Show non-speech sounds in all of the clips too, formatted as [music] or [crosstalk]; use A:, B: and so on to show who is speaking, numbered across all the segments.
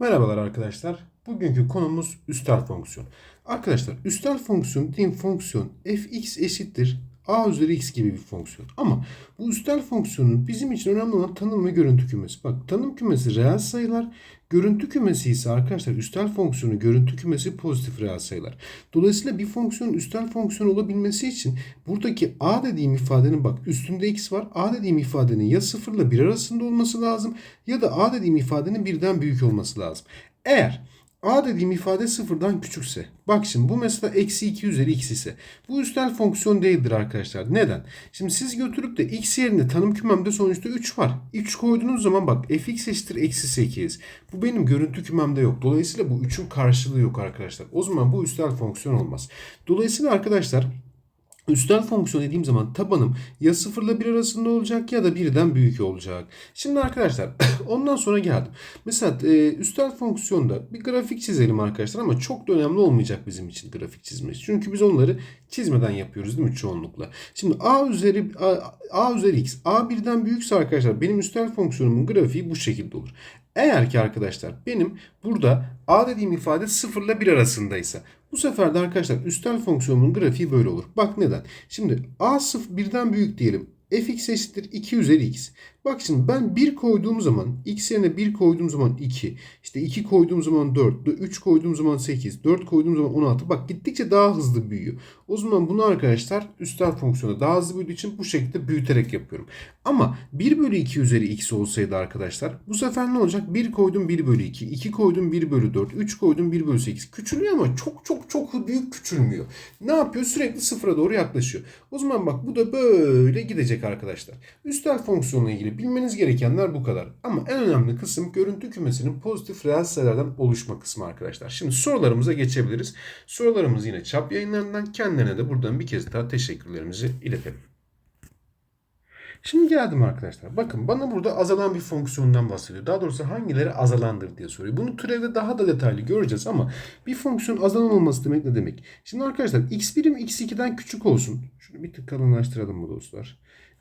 A: Merhabalar arkadaşlar. Bugünkü konumuz üstel fonksiyon. Arkadaşlar üstel fonksiyon dediğim fonksiyon fx eşittir a üzeri x gibi bir fonksiyon. Ama bu üstel fonksiyonun bizim için önemli olan tanım ve görüntü kümesi. Bak tanım kümesi reel sayılar, görüntü kümesi ise arkadaşlar üstel fonksiyonu görüntü kümesi pozitif reel sayılar. Dolayısıyla bir fonksiyonun üstel fonksiyon olabilmesi için buradaki a dediğim ifadenin bak üstünde x var. a dediğim ifadenin ya 0 ile 1 arasında olması lazım ya da a dediğim ifadenin birden büyük olması lazım. Eğer a dediğim ifade sıfırdan küçükse. Bak şimdi bu mesela eksi 2 üzeri x ise. Bu üstel fonksiyon değildir arkadaşlar. Neden? Şimdi siz götürüp de x yerine tanım kümemde sonuçta 3 var. 3 koyduğunuz zaman bak fx eşittir eksi 8. Bu benim görüntü kümemde yok. Dolayısıyla bu 3'ün karşılığı yok arkadaşlar. O zaman bu üstel fonksiyon olmaz. Dolayısıyla arkadaşlar Üstel fonksiyon dediğim zaman tabanım ya 0 ile 1 arasında olacak ya da 1'den büyük olacak. Şimdi arkadaşlar [coughs] ondan sonra geldim. Mesela e, üstel fonksiyonda bir grafik çizelim arkadaşlar ama çok da önemli olmayacak bizim için grafik çizmesi. Çünkü biz onları çizmeden yapıyoruz değil mi çoğunlukla. Şimdi a üzeri a, a üzeri x a birden büyükse arkadaşlar benim üstel fonksiyonumun grafiği bu şekilde olur. Eğer ki arkadaşlar benim burada a dediğim ifade 0 ile 1 arasındaysa bu sefer de arkadaşlar üstel fonksiyonumun grafiği böyle olur. Bak neden? Şimdi a 0 birden büyük diyelim. fx eşittir 2 üzeri x. Bak şimdi ben 1 koyduğum zaman x yerine 1 koyduğum zaman 2. İşte 2 koyduğum zaman 4. 3 koyduğum zaman 8. 4 koyduğum zaman 16. Bak gittikçe daha hızlı büyüyor. O zaman bunu arkadaşlar üstel fonksiyonu daha hızlı büyüdüğü için bu şekilde büyüterek yapıyorum. Ama 1 bölü 2 üzeri x olsaydı arkadaşlar bu sefer ne olacak? 1 koydum 1 bölü 2. 2 koydum 1 bölü 4. 3 koydum 1 bölü 8. Küçülüyor ama çok çok çok büyük küçülmüyor. Ne yapıyor? Sürekli sıfıra doğru yaklaşıyor. O zaman bak bu da böyle gidecek arkadaşlar. Üstel fonksiyonla ilgili bilmeniz gerekenler bu kadar. Ama en önemli kısım görüntü kümesinin pozitif reel sayılardan oluşma kısmı arkadaşlar. Şimdi sorularımıza geçebiliriz. Sorularımız yine çap yayınlarından kendilerine de buradan bir kez daha teşekkürlerimizi iletelim. Şimdi geldim arkadaşlar. Bakın bana burada azalan bir fonksiyondan bahsediyor. Daha doğrusu hangileri azalandır diye soruyor. Bunu türevde daha da detaylı göreceğiz ama bir fonksiyon azalan olması demek ne demek? Şimdi arkadaşlar x birim x2'den küçük olsun. Şunu bir tık kalınlaştıralım bu dostlar.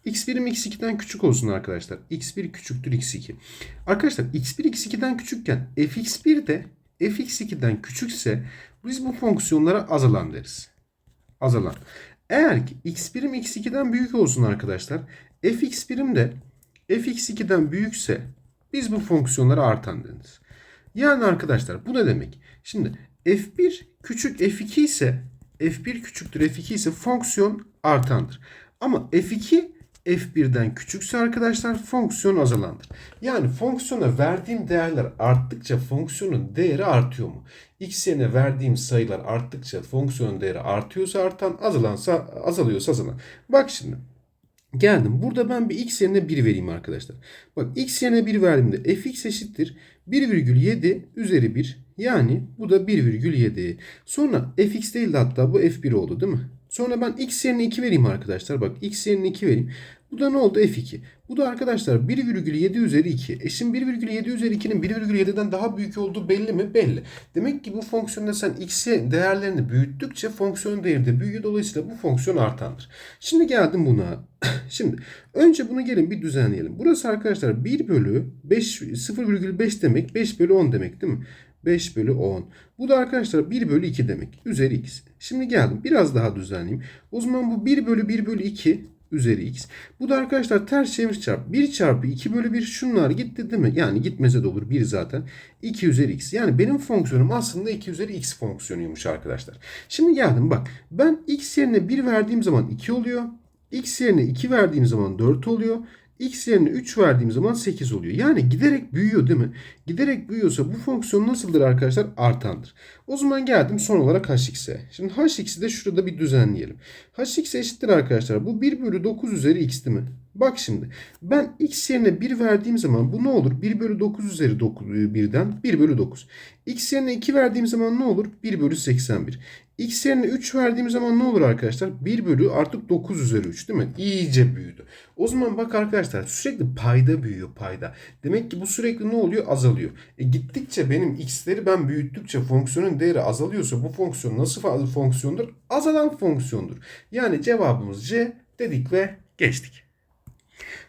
A: X birim x2'den küçük olsun arkadaşlar. x1 küçüktür x2. Arkadaşlar x1 x2'den küçükken fx1 de fx2'den küçükse biz bu fonksiyonlara azalan deriz. Azalan. Eğer ki x birim x2'den büyük olsun arkadaşlar. fx birim de fx2'den büyükse biz bu fonksiyonlara artan deriz. Yani arkadaşlar bu ne demek? Şimdi f1 küçük f2 ise f1 küçüktür f2 ise fonksiyon artandır. Ama f2 f1'den küçükse arkadaşlar fonksiyon azalandır. Yani fonksiyona verdiğim değerler arttıkça fonksiyonun değeri artıyor mu? X yerine verdiğim sayılar arttıkça fonksiyonun değeri artıyorsa artan, azalansa azalıyorsa azalan. Bak şimdi Geldim. Burada ben bir x yerine 1 vereyim arkadaşlar. Bak x yerine 1 verdiğimde fx eşittir 1,7 üzeri 1. Yani bu da 1,7. Sonra fx değil de hatta bu f1 oldu değil mi? Sonra ben x yerine 2 vereyim arkadaşlar. Bak x yerine 2 vereyim. Bu da ne oldu? F2. Bu da arkadaşlar 1,7 üzeri 2. E şimdi 1,7 üzeri 2'nin 1,7'den daha büyük olduğu belli mi? Belli. Demek ki bu fonksiyonda sen x'e değerlerini büyüttükçe fonksiyon değeri de büyüyor. Dolayısıyla bu fonksiyon artandır. Şimdi geldim buna. [coughs] şimdi önce bunu gelin bir düzenleyelim. Burası arkadaşlar 1 bölü 5 0,5 demek 5 bölü 10 demek değil mi? 5 bölü 10. Bu da arkadaşlar 1 bölü 2 demek. Üzeri x. Şimdi geldim biraz daha düzenleyeyim. O zaman bu 1 bölü 1 bölü 2 üzeri x. Bu da arkadaşlar ters çevir çarp. 1 çarpı 2 bölü 1 şunlar gitti değil mi? Yani gitmese de olur 1 zaten. 2 üzeri x. Yani benim fonksiyonum aslında 2 üzeri x fonksiyonuymuş arkadaşlar. Şimdi geldim bak. Ben x yerine 1 verdiğim zaman 2 oluyor. x yerine 2 verdiğim zaman 4 oluyor x yerine 3 verdiğim zaman 8 oluyor. Yani giderek büyüyor değil mi? Giderek büyüyorsa bu fonksiyon nasıldır arkadaşlar? Artandır. O zaman geldim son olarak hx'e. Şimdi hx'i de şurada bir düzenleyelim. hx eşittir arkadaşlar. Bu 1 bölü 9 üzeri x değil mi? Bak şimdi ben x yerine 1 verdiğim zaman bu ne olur? 1 bölü 9 üzeri 9, 1'den 1 bölü 9. x yerine 2 verdiğim zaman ne olur? 1 bölü 81. x yerine 3 verdiğim zaman ne olur arkadaşlar? 1 bölü artık 9 üzeri 3 değil mi? İyice büyüdü. O zaman bak arkadaşlar sürekli payda büyüyor payda. Demek ki bu sürekli ne oluyor? Azalıyor. E gittikçe benim x'leri ben büyüttükçe fonksiyonun değeri azalıyorsa bu fonksiyon nasıl fonksiyondur? Azalan fonksiyondur. Yani cevabımız C dedik ve geçtik.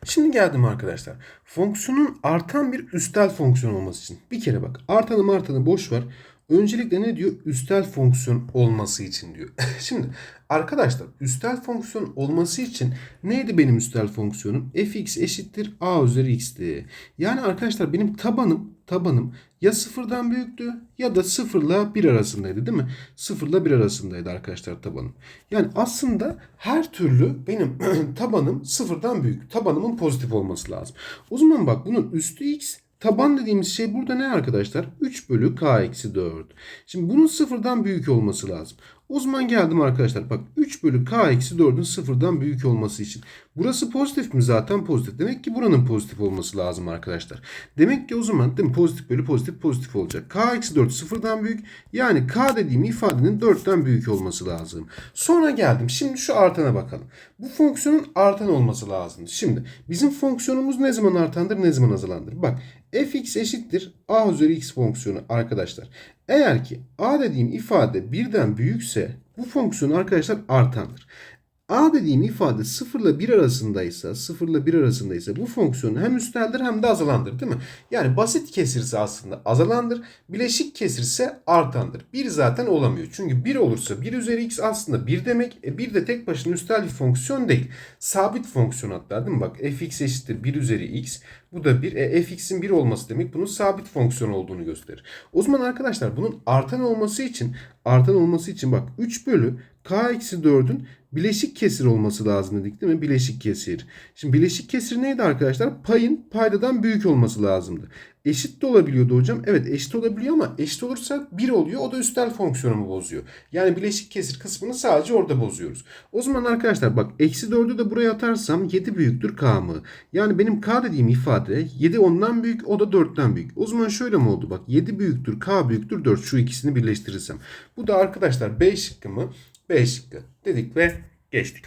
A: Şimdi geldim arkadaşlar. Fonksiyonun artan bir üstel fonksiyon olması için. Bir kere bak artanı artanı boş ver. Öncelikle ne diyor? Üstel fonksiyon olması için diyor. [laughs] Şimdi arkadaşlar üstel fonksiyon olması için neydi benim üstel fonksiyonum? fx eşittir a üzeri x'ti. Yani arkadaşlar benim tabanım tabanım ya sıfırdan büyüktü ya da sıfırla bir arasındaydı değil mi? Sıfırla bir arasındaydı arkadaşlar tabanım. Yani aslında her türlü benim [clears throat] tabanım sıfırdan büyük. Tabanımın pozitif olması lazım. O zaman bak bunun üstü x Taban dediğimiz şey burada ne arkadaşlar? 3 bölü k eksi 4. Şimdi bunun sıfırdan büyük olması lazım. O zaman geldim arkadaşlar. Bak 3 bölü k eksi 4'ün sıfırdan büyük olması için. Burası pozitif mi? Zaten pozitif. Demek ki buranın pozitif olması lazım arkadaşlar. Demek ki o zaman değil mi? Pozitif bölü pozitif pozitif olacak. k eksi 4 sıfırdan büyük. Yani k dediğim ifadenin 4'ten büyük olması lazım. Sonra geldim. Şimdi şu artana bakalım. Bu fonksiyonun artan olması lazım. Şimdi bizim fonksiyonumuz ne zaman artandır ne zaman azalandır? Bak fx eşittir a üzeri x fonksiyonu arkadaşlar. Eğer ki a dediğim ifade birden büyükse bu fonksiyon arkadaşlar artandır. A dediğim ifade 0 ile 1 arasındaysa, 0 ile 1 arasındaysa bu fonksiyon hem üsteldir hem de azalandır değil mi? Yani basit kesirse aslında azalandır, bileşik kesirse artandır. 1 zaten olamıyor. Çünkü 1 olursa 1 üzeri x aslında 1 demek. E 1 de tek başına üstel bir fonksiyon değil. Sabit fonksiyon hatta değil mi? Bak fx eşittir 1 üzeri x. Bu da 1. E, fx'in 1 olması demek bunun sabit fonksiyon olduğunu gösterir. O zaman arkadaşlar bunun artan olması için artan olması için bak 3 bölü k eksi 4'ün bileşik kesir olması lazım dedik değil mi? Bileşik kesir. Şimdi bileşik kesir neydi arkadaşlar? Payın paydadan büyük olması lazımdı. Eşit de olabiliyordu hocam. Evet eşit olabiliyor ama eşit olursa 1 oluyor. O da üstel fonksiyonumu bozuyor. Yani bileşik kesir kısmını sadece orada bozuyoruz. O zaman arkadaşlar bak eksi 4'ü de buraya atarsam 7 büyüktür k mı? Yani benim k dediğim ifade 7 ondan büyük o da 4'ten büyük. O zaman şöyle mi oldu? Bak 7 büyüktür k büyüktür 4 şu ikisini birleştirirsem. Bu da arkadaşlar B şıkkı mı? B şıkkı dedik ve geçtik.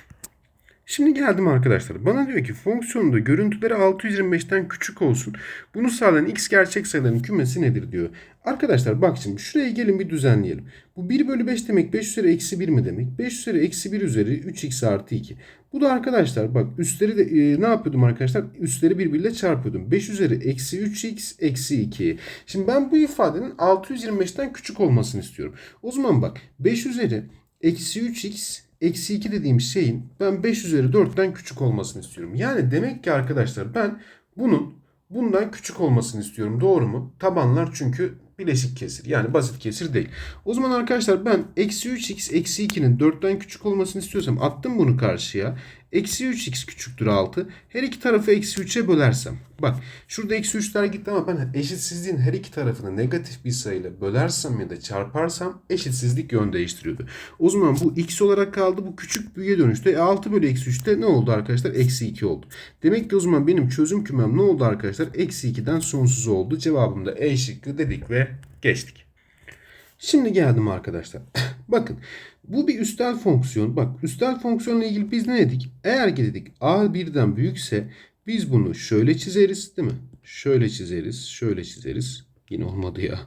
A: Şimdi geldim arkadaşlar. Bana diyor ki fonksiyonunda görüntüleri 625'ten küçük olsun. Bunu sağlayan x gerçek sayıların kümesi nedir diyor. Arkadaşlar bak şimdi şuraya gelin bir düzenleyelim. Bu 1 bölü 5 demek 5 üzeri eksi 1 mi demek? 5 üzeri eksi 1 üzeri 3x artı 2. Bu da arkadaşlar bak üstleri de e, ne yapıyordum arkadaşlar? Üstleri birbiriyle çarpıyordum. 5 üzeri eksi 3x eksi 2. Şimdi ben bu ifadenin 625'ten küçük olmasını istiyorum. O zaman bak 5 üzeri eksi 3x eksi 2 dediğim şeyin ben 5 üzeri 4'ten küçük olmasını istiyorum. Yani demek ki arkadaşlar ben bunun bundan küçük olmasını istiyorum. Doğru mu? Tabanlar çünkü bileşik kesir. Yani basit kesir değil. O zaman arkadaşlar ben eksi 3x eksi 2'nin 4'ten küçük olmasını istiyorsam attım bunu karşıya. Eksi 3x küçüktür 6. Her iki tarafı eksi 3'e bölersem. Bak şurada eksi 3'ler gitti ama ben eşitsizliğin her iki tarafını negatif bir sayıyla bölersem ya da çarparsam eşitsizlik yön değiştiriyordu. O zaman bu x olarak kaldı. Bu küçük büyüye dönüştü. E 6 bölü eksi 3'te ne oldu arkadaşlar? Eksi 2 oldu. Demek ki o zaman benim çözüm kümem ne oldu arkadaşlar? Eksi 2'den sonsuz oldu. Cevabım da E şıkkı dedik ve geçtik. Şimdi geldim arkadaşlar. [clears throat] Bakın bu bir üstel fonksiyon. Bak üstel fonksiyonla ilgili biz ne dedik? Eğer ki dedik a birden büyükse biz bunu şöyle çizeriz değil mi? Şöyle çizeriz, şöyle çizeriz. Yine olmadı ya.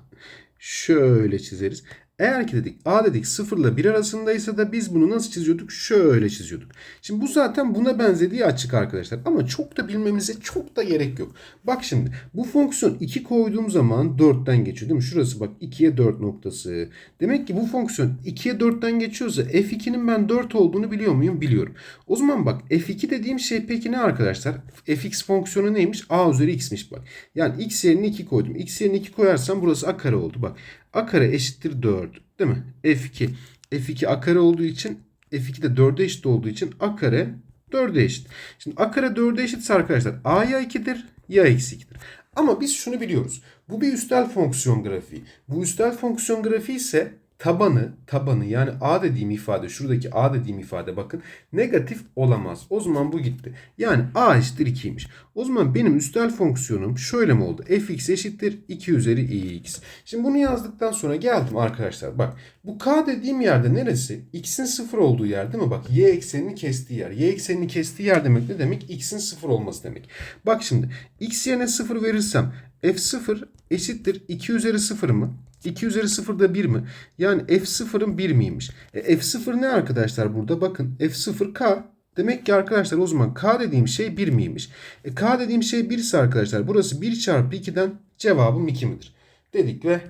A: Şöyle çizeriz. Eğer ki dedik a dedik 0 ile 1 arasındaysa da biz bunu nasıl çiziyorduk? Şöyle çiziyorduk. Şimdi bu zaten buna benzediği açık arkadaşlar. Ama çok da bilmemize çok da gerek yok. Bak şimdi bu fonksiyon 2 koyduğum zaman 4'ten geçiyor değil mi? Şurası bak 2'ye 4 noktası. Demek ki bu fonksiyon 2'ye 4'ten geçiyorsa f2'nin ben 4 olduğunu biliyor muyum? Biliyorum. O zaman bak f2 dediğim şey peki ne arkadaşlar? fx fonksiyonu neymiş? a üzeri x'miş bak. Yani x yerine 2 koydum. x yerine 2 koyarsam burası a kare oldu. Bak a kare eşittir 4 değil mi? f2. f2 a kare olduğu için f2 de 4'e eşit olduğu için a kare 4'e eşit. Şimdi a kare 4'e eşitse arkadaşlar a ya 2'dir ya eksi 2'dir. Ama biz şunu biliyoruz. Bu bir üstel fonksiyon grafiği. Bu üstel fonksiyon grafiği ise tabanı tabanı yani a dediğim ifade şuradaki a dediğim ifade bakın negatif olamaz. O zaman bu gitti. Yani a eşittir 2'ymiş. O zaman benim üstel fonksiyonum şöyle mi oldu? fx eşittir 2 üzeri ix. Şimdi bunu yazdıktan sonra geldim arkadaşlar. Bak bu k dediğim yerde neresi? x'in 0 olduğu yer değil mi? Bak y eksenini kestiği yer. Y eksenini kestiği yer demek ne demek? x'in 0 olması demek. Bak şimdi x yerine 0 verirsem f0 eşittir 2 üzeri 0 mı? 2 üzeri 0 da 1 mi? Yani f0'ın 1 miymiş? E, f0 ne arkadaşlar burada? Bakın f0 k Demek ki arkadaşlar o zaman k dediğim şey 1 miymiş? E, k dediğim şey 1 ise arkadaşlar burası 1 çarpı 2'den cevabım 2 midir? Dedik ve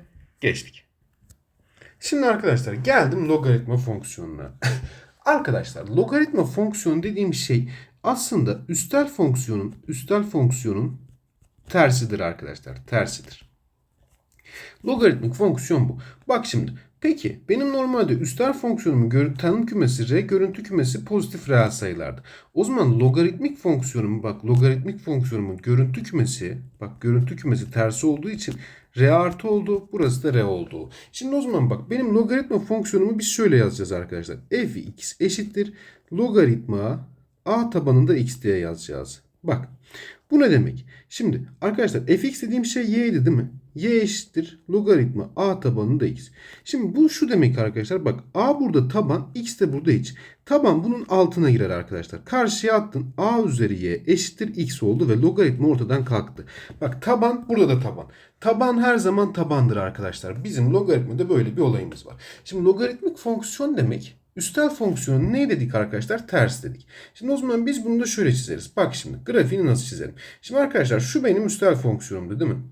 A: geçtik. Şimdi arkadaşlar geldim logaritma fonksiyonuna. [laughs] arkadaşlar logaritma fonksiyonu dediğim şey aslında üstel fonksiyonun üstel fonksiyonun tersidir arkadaşlar. Tersidir. Logaritmik fonksiyon bu. Bak şimdi. Peki benim normalde üstel fonksiyonumun tanım kümesi R, görüntü kümesi pozitif reel sayılardı. O zaman logaritmik fonksiyonumun bak logaritmik fonksiyonumun görüntü kümesi bak görüntü kümesi tersi olduğu için R artı oldu. Burası da R oldu. Şimdi o zaman bak benim logaritma fonksiyonumu biz şöyle yazacağız arkadaşlar. f x eşittir logaritma a tabanında x diye yazacağız. Bak bu ne demek? Şimdi arkadaşlar fx dediğim şey y'ydi değil mi? Y eşittir logaritma a tabanında x. Şimdi bu şu demek arkadaşlar bak a burada taban x de burada iç. Taban bunun altına girer arkadaşlar. Karşıya attın a üzeri y eşittir x oldu ve logaritma ortadan kalktı. Bak taban burada da taban. Taban her zaman tabandır arkadaşlar. Bizim logaritmada böyle bir olayımız var. Şimdi logaritmik fonksiyon demek Üstel fonksiyonu ne dedik arkadaşlar? Ters dedik. Şimdi o zaman biz bunu da şöyle çizeriz. Bak şimdi grafiğini nasıl çizelim? Şimdi arkadaşlar şu benim üstel fonksiyonumdu değil mi?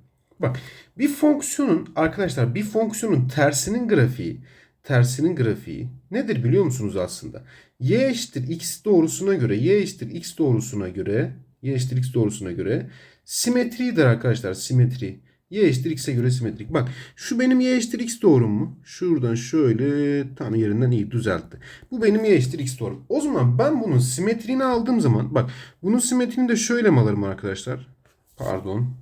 A: Bak bir fonksiyonun arkadaşlar bir fonksiyonun tersinin grafiği tersinin grafiği nedir biliyor musunuz aslında? y eşittir x doğrusuna göre y eşittir x doğrusuna göre y eşittir x doğrusuna göre simetridir arkadaşlar simetri. Y eşittir x'e göre simetrik. Bak şu benim y eşittir x doğrum mu? Şuradan şöyle tam yerinden iyi düzeltti. Bu benim y eşittir x doğrum. O zaman ben bunun simetriğini aldığım zaman bak bunun simetriğini de şöyle mi alırım arkadaşlar? Pardon.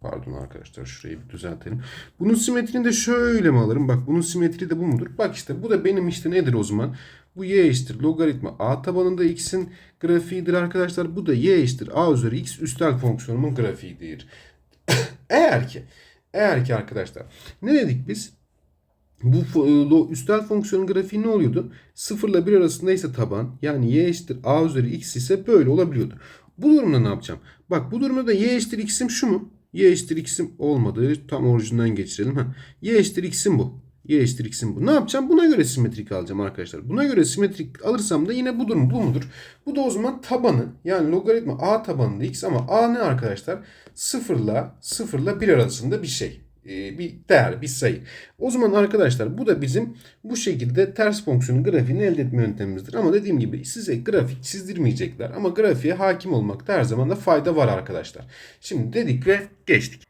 A: Pardon arkadaşlar şurayı bir düzeltelim. Bunun simetrini de şöyle mi alırım? Bak bunun simetri de bu mudur? Bak işte bu da benim işte nedir o zaman? Bu y eşittir logaritma a tabanında x'in grafiğidir arkadaşlar. Bu da y eşittir a üzeri x üstel fonksiyonumun grafiğidir. [coughs] eğer ki eğer ki arkadaşlar ne dedik biz? Bu üstel fonksiyonun grafiği ne oluyordu? 0 ile 1 arasında ise taban yani y eşittir a üzeri x ise böyle olabiliyordu. Bu durumda ne yapacağım? Bak bu durumda da y eşittir x'im şu mu? Y eşittir x'im olmadı. Tam orijinden geçirelim. Ha. y eşittir x'im bu. y eşittir x'im bu. Ne yapacağım? Buna göre simetrik alacağım arkadaşlar. Buna göre simetrik alırsam da yine bu durum bu mudur? Bu da o zaman tabanı yani logaritma a tabanında x ama a ne arkadaşlar? 0 ile 0 ile 1 arasında bir şey bir değer, bir sayı. O zaman arkadaşlar bu da bizim bu şekilde ters fonksiyonun grafiğini elde etme yöntemimizdir. Ama dediğim gibi size grafik çizdirmeyecekler. Ama grafiğe hakim olmakta her zaman da fayda var arkadaşlar. Şimdi dedik ve geçtik.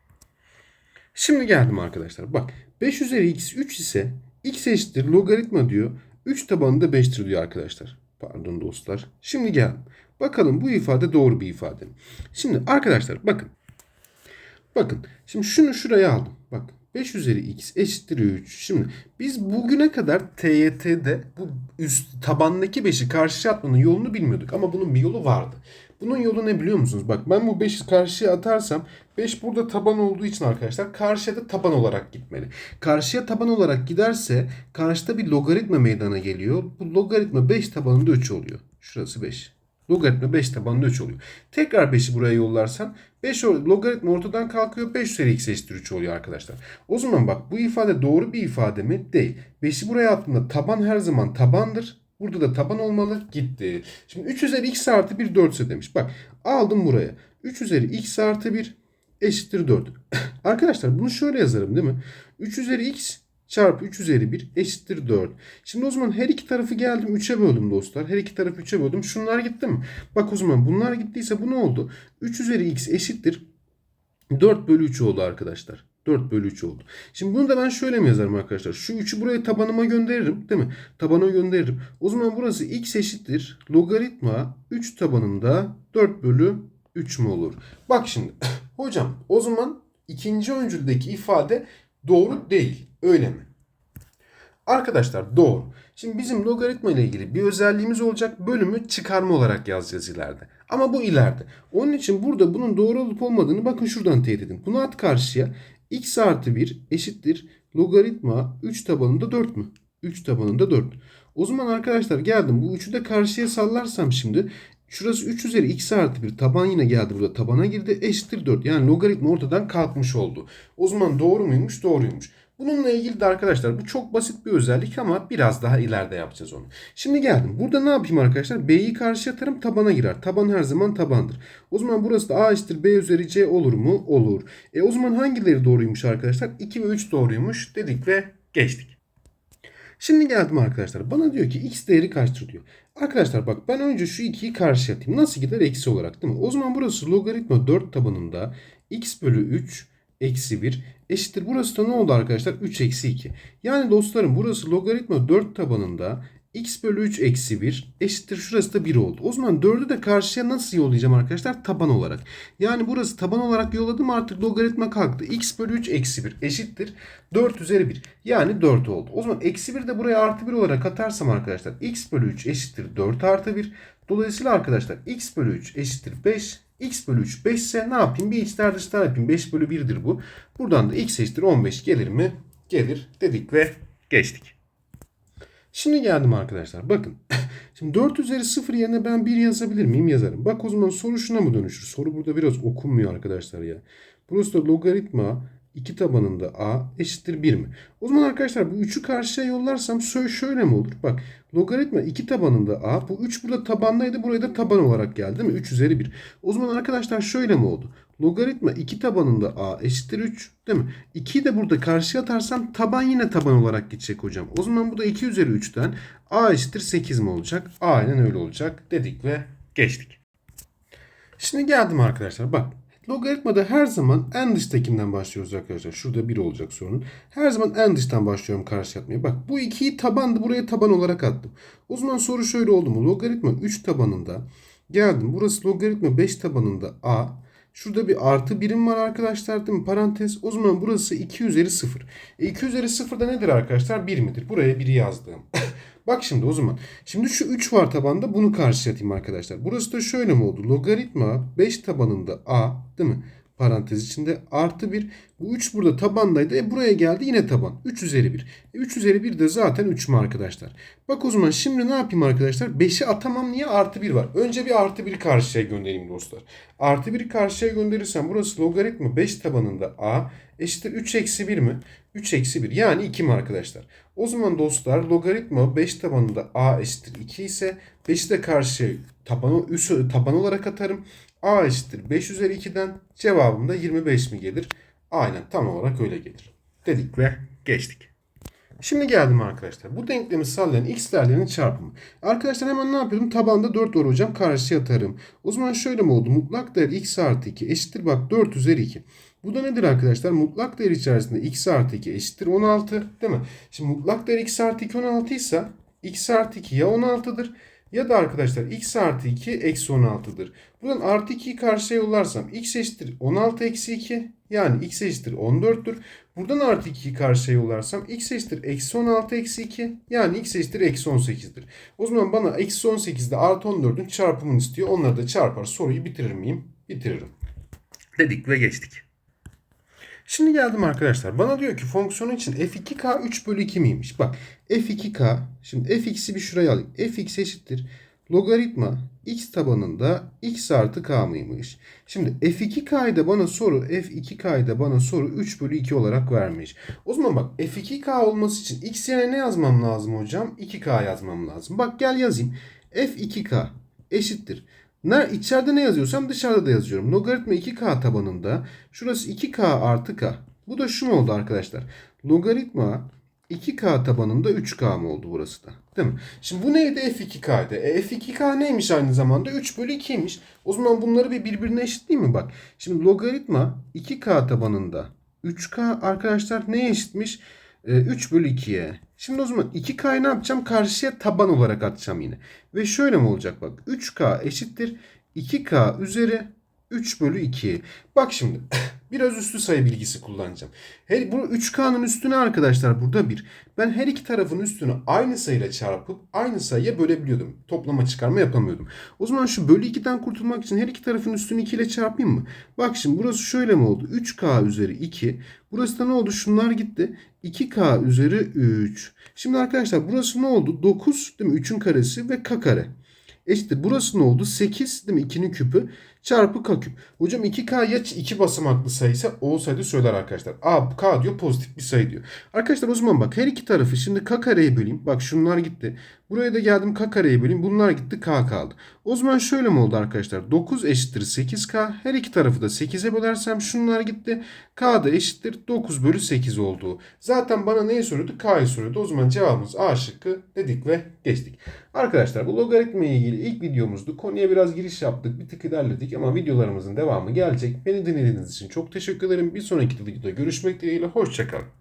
A: Şimdi geldim arkadaşlar. Bak 5 üzeri x 3 ise x eşittir logaritma diyor. 3 tabanında 5'tir diyor arkadaşlar. Pardon dostlar. Şimdi geldim. Bakalım bu ifade doğru bir ifade? Şimdi arkadaşlar bakın. Bakın şimdi şunu şuraya aldım. Bak 5 üzeri x eşittir 3. Şimdi biz bugüne kadar TYT'de bu üst tabandaki 5'i karşıya atmanın yolunu bilmiyorduk. Ama bunun bir yolu vardı. Bunun yolu ne biliyor musunuz? Bak ben bu 5'i karşıya atarsam 5 burada taban olduğu için arkadaşlar karşıya da taban olarak gitmeli. Karşıya taban olarak giderse karşıda bir logaritma meydana geliyor. Bu logaritma 5 tabanında 3 oluyor. Şurası 5. Logaritma 5 tabanında 3 oluyor. Tekrar 5'i buraya yollarsan 5 logaritma ortadan kalkıyor. 5 üzeri x eşittir 3 oluyor arkadaşlar. O zaman bak bu ifade doğru bir ifade mi? Değil. 5'i buraya attığımda taban her zaman tabandır. Burada da taban olmalı. Gitti. Şimdi 3 üzeri x artı 1 4 ise demiş. Bak aldım buraya. 3 üzeri x artı 1 eşittir 4. [laughs] arkadaşlar bunu şöyle yazarım değil mi? 3 üzeri x çarpı 3 üzeri 1 eşittir 4. Şimdi o zaman her iki tarafı geldim 3'e böldüm dostlar. Her iki tarafı 3'e böldüm. Şunlar gitti mi? Bak o zaman bunlar gittiyse bu ne oldu? 3 üzeri x eşittir 4 bölü 3 oldu arkadaşlar. 4 bölü 3 oldu. Şimdi bunu da ben şöyle mi yazarım arkadaşlar? Şu 3'ü buraya tabanıma gönderirim değil mi? Tabana gönderirim. O zaman burası x eşittir. Logaritma 3 tabanında 4 bölü 3 mü olur? Bak şimdi. [clears throat] Hocam o zaman ikinci öncüldeki ifade doğru değil. Öyle mi? Arkadaşlar doğru. Şimdi bizim logaritma ile ilgili bir özelliğimiz olacak. Bölümü çıkarma olarak yazacağız ileride. Ama bu ileride. Onun için burada bunun doğru olup olmadığını bakın şuradan teyit edin. Bunu at karşıya. x artı 1 eşittir. Logaritma 3 tabanında 4 mü? 3 tabanında 4. O zaman arkadaşlar geldim. Bu 3'ü de karşıya sallarsam şimdi Şurası 3 üzeri x artı 1 taban yine geldi burada tabana girdi eşittir 4. Yani logaritma ortadan kalkmış oldu. O zaman doğru muymuş? Doğruymuş. Bununla ilgili de arkadaşlar bu çok basit bir özellik ama biraz daha ileride yapacağız onu. Şimdi geldim. Burada ne yapayım arkadaşlar? B'yi karşıya atarım tabana girer. Taban her zaman tabandır. O zaman burası da A eşittir B üzeri C olur mu? Olur. E o zaman hangileri doğruymuş arkadaşlar? 2 ve 3 doğruymuş dedik ve geçtik. Şimdi geldim arkadaşlar. Bana diyor ki x değeri kaçtır diyor. Arkadaşlar bak ben önce şu 2'yi karşıya atayım. Nasıl gider? Eksi olarak değil mi? O zaman burası logaritma 4 tabanında x bölü 3 eksi 1 eşittir. Burası da ne oldu arkadaşlar? 3 eksi 2. Yani dostlarım burası logaritma 4 tabanında x bölü 3 eksi 1 eşittir. Şurası da 1 oldu. O zaman 4'ü de karşıya nasıl yollayacağım arkadaşlar? Taban olarak. Yani burası taban olarak yolladım artık logaritma kalktı. x bölü 3 eksi 1 eşittir. 4 üzeri 1. Yani 4 oldu. O zaman eksi 1 de buraya artı 1 olarak atarsam arkadaşlar x bölü 3 eşittir 4 artı 1. Dolayısıyla arkadaşlar x bölü 3 eşittir 5. x bölü 3 5 ise ne yapayım? Bir içler dışlar yapayım. 5 bölü 1'dir bu. Buradan da x eşittir 15 gelir mi? Gelir dedik ve geçtik. Şimdi geldim arkadaşlar. Bakın. [laughs] Şimdi 4 üzeri 0 yerine ben 1 yazabilir miyim? Yazarım. Bak o zaman soru şuna mı dönüşür? Soru burada biraz okunmuyor arkadaşlar ya. Burası da logaritma 2 tabanında a eşittir 1 mi? O zaman arkadaşlar bu 3'ü karşıya yollarsam şö- şöyle mi olur? Bak logaritma 2 tabanında a. Bu 3 burada tabandaydı. Buraya da taban olarak geldi değil mi? 3 üzeri 1. O zaman arkadaşlar şöyle mi oldu? Logaritma 2 tabanında a eşittir 3 değil mi? 2'yi de burada karşıya atarsam taban yine taban olarak gidecek hocam. O zaman bu da 2 üzeri 3'ten a eşittir 8 mi olacak? Aynen öyle olacak dedik ve geçtik. Şimdi geldim arkadaşlar bak. Logaritmada her zaman en dıştakinden başlıyoruz arkadaşlar. Şurada 1 olacak sorunun. Her zaman en dıştan başlıyorum karşı atmaya. Bak bu 2'yi tabandı buraya taban olarak attım. O zaman soru şöyle oldu mu? Logaritma 3 tabanında geldim. Burası logaritma 5 tabanında a. Şurada bir artı birim var arkadaşlar değil mi? Parantez. O zaman burası 2 üzeri 0. E 2 üzeri 0 da nedir arkadaşlar? 1 midir? Buraya 1'i yazdım. [laughs] Bak şimdi o zaman. Şimdi şu 3 var tabanda bunu karşıya atayım arkadaşlar. Burası da şöyle mi oldu? Logaritma 5 tabanında a değil mi? Parantez içinde artı 1. Bu 3 burada tabandaydı. E buraya geldi yine taban. 3 üzeri 1. E 3 üzeri 1 de zaten 3 mü arkadaşlar? Bak o zaman şimdi ne yapayım arkadaşlar? 5'i atamam niye? Artı 1 var. Önce bir artı 1 karşıya göndereyim dostlar. Artı 1'i karşıya gönderirsem burası logaritma 5 tabanında a eşittir 3 eksi 1 mi? 3 eksi 1 yani 2 mi arkadaşlar? O zaman dostlar logaritma 5 tabanında a eşittir 2 ise 5'i de karşıya taban, üstü, taban olarak atarım. A eşittir 5 üzeri 2'den cevabım da 25 mi gelir? Aynen tam olarak öyle gelir. Dedik ve geçtik. Şimdi geldim arkadaşlar. Bu denklemi sağlayan x değerlerinin çarpımı. Arkadaşlar hemen ne yapıyorum? Tabanda 4 var hocam. Karşıya atarım. O zaman şöyle mi oldu? Mutlak değer x artı 2 eşittir bak 4 üzeri 2. Bu da nedir arkadaşlar? Mutlak değer içerisinde x artı 2 eşittir 16 değil mi? Şimdi mutlak değer x artı 2 16 ise x artı 2 ya 16'dır ya da arkadaşlar x artı 2 eksi 16'dır. Buradan artı 2'yi karşıya yollarsam x eşittir 16 eksi 2 yani x eşittir 14'tür. Buradan artı 2'yi karşıya yollarsam x eşittir eksi 16 eksi 2 yani x eşittir eksi 18'dir. O zaman bana eksi 18'de artı 14'ün çarpımını istiyor. Onları da çarpar soruyu bitirir miyim? Bitiririm. Dedik ve geçtik. Şimdi geldim arkadaşlar. Bana diyor ki fonksiyonu için f2k 3 bölü 2 miymiş? Bak f2k şimdi fx'i bir şuraya alayım. fx eşittir. Logaritma x tabanında x artı k mıymış? Şimdi f2k'yı da bana soru f2k'yı da bana soru 3 bölü 2 olarak vermiş. O zaman bak f2k olması için x yerine ne yazmam lazım hocam? 2k yazmam lazım. Bak gel yazayım. f2k eşittir. Ne, içeride ne yazıyorsam dışarıda da yazıyorum. Logaritma 2k tabanında şurası 2k artı k. Bu da şu mu oldu arkadaşlar? Logaritma 2k tabanında 3k mı oldu burası da? Değil mi? Şimdi bu neydi? f2k'ydı. E, f2k neymiş aynı zamanda? 3 bölü 2'ymiş. O zaman bunları bir birbirine eşitleyeyim mi? Bak. Şimdi logaritma 2k tabanında 3k arkadaşlar neye eşitmiş? E, 3 bölü 2'ye. Şimdi o zaman 2k'yı ne yapacağım? Karşıya taban olarak atacağım yine. Ve şöyle mi olacak bak. 3k eşittir 2k üzeri 3 bölü 2. Bak şimdi [coughs] biraz üstü sayı bilgisi kullanacağım. Her, bu 3K'nın üstüne arkadaşlar burada 1. Ben her iki tarafın üstünü aynı sayıyla çarpıp aynı sayıya bölebiliyordum. Toplama çıkarma yapamıyordum. O zaman şu bölü 2'den kurtulmak için her iki tarafın üstünü 2 ile çarpayım mı? Bak şimdi burası şöyle mi oldu? 3K üzeri 2. Burası da ne oldu? Şunlar gitti. 2K üzeri 3. Şimdi arkadaşlar burası ne oldu? 9 değil mi? 3'ün karesi ve K kare. Eşittir. Burası ne oldu? 8 değil mi? 2'nin küpü. Çarpı k küp. Hocam 2k ya 2 basamaklı sayıysa olsaydı söyler arkadaşlar. A k diyor pozitif bir sayı diyor. Arkadaşlar o zaman bak her iki tarafı şimdi k kareye böleyim. Bak şunlar gitti. Buraya da geldim k kareye böleyim. Bunlar gitti k kaldı. O zaman şöyle mi oldu arkadaşlar? 9 eşittir 8k. Her iki tarafı da 8'e bölersem şunlar gitti. k da eşittir 9 bölü 8 oldu. Zaten bana neyi soruyordu? k'yı soruyordu. O zaman cevabımız A şıkkı dedik ve geçtik. Arkadaşlar bu logaritma ile ilgili ilk videomuzdu. Konuya biraz giriş yaptık. Bir tık ilerledik ama videolarımızın devamı gelecek. Beni dinlediğiniz için çok teşekkür ederim. Bir sonraki videoda görüşmek dileğiyle. Hoşçakalın.